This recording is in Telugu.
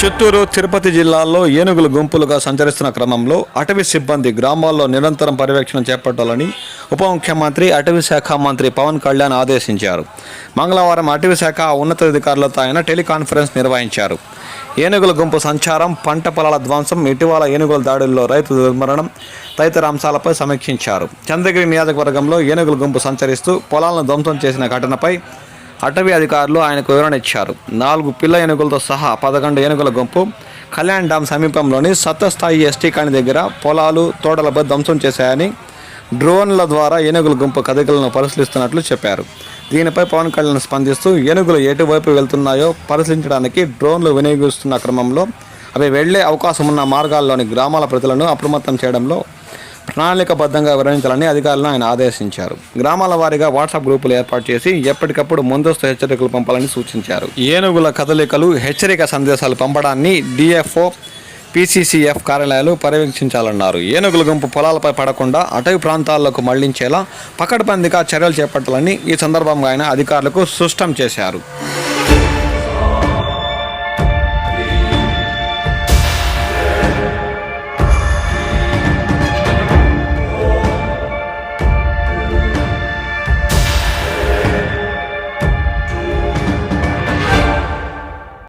చిత్తూరు తిరుపతి జిల్లాల్లో ఏనుగులు గుంపులుగా సంచరిస్తున్న క్రమంలో అటవీ సిబ్బంది గ్రామాల్లో నిరంతరం పర్యవేక్షణ చేపట్టాలని ఉప ముఖ్యమంత్రి అటవీ శాఖ మంత్రి పవన్ కళ్యాణ్ ఆదేశించారు. మంగళవారం అటవీ శాఖ ఉన్నతాధికారులతో ఆయన టెలికాన్ఫరెన్స్ నిర్వహించారు. ఏనుగుల గుంపు సంచారం పంట పొలాల ధ్వంసం ఇటీవల ఏనుగుల దాడుల్లో రైతు దుర్మరణం తదితర అంశాలపై సమీక్షించారు. చంద్రగిరి నియోజకవర్గంలో ఏనుగుల గుంపు సంచరిస్తూ పొలాలను ధ్వంసం చేసిన ఘటనపై అటవీ అధికారులు ఆయనకు వివరణ ఇచ్చారు. నాలుగు పిల్ల ఏనుగులతో సహా పదకొండు ఏనుగుల గుంపు కళ్యాణ్ డామ్ సమీపంలోని సత్తస్థాయి ఎస్టీ కాని దగ్గర పొలాలు తోటలపై ధ్వంసం చేశాయని డ్రోన్ల ద్వారా ఏనుగుల గుంపు కదలికలను పరిశీలిస్తున్నట్లు చెప్పారు. దీనిపై పవన్ కళ్యాణ్ స్పందిస్తూ ఏనుగులు ఎటువైపు వెళ్తున్నాయో పరిశీలించడానికి డ్రోన్లు వినియోగిస్తున్న క్రమంలో అవి వెళ్ళే అవకాశం ఉన్న మార్గాల్లోని గ్రామాల ప్రజలను అప్రమత్తం చేయడంలో ప్రణాళికబద్ధంగా వివరించాలని అధికారులను ఆయన ఆదేశించారు. గ్రామాల వారీగా వాట్సాప్ గ్రూపులు ఏర్పాటు చేసి ఎప్పటికప్పుడు ముందస్తు హెచ్చరికలు పంపాలని సూచించారు. ఏనుగుల కదలికలు హెచ్చరిక సందేశాలు పంపడాన్ని డిఎఫ్ఓ పీసీసీఎఫ్ కార్యాలయాలు పర్యవేక్షించాలన్నారు. ఏనుగుల గుంపు పొలాలపై పడకుండా అటవీ ప్రాంతాలకు మళ్ళించేలా పకడ్బందీగా చర్యలు చేపట్టాలని ఈ సందర్భంగా ఆయన అధికారులకు స్పష్టం చేశారు.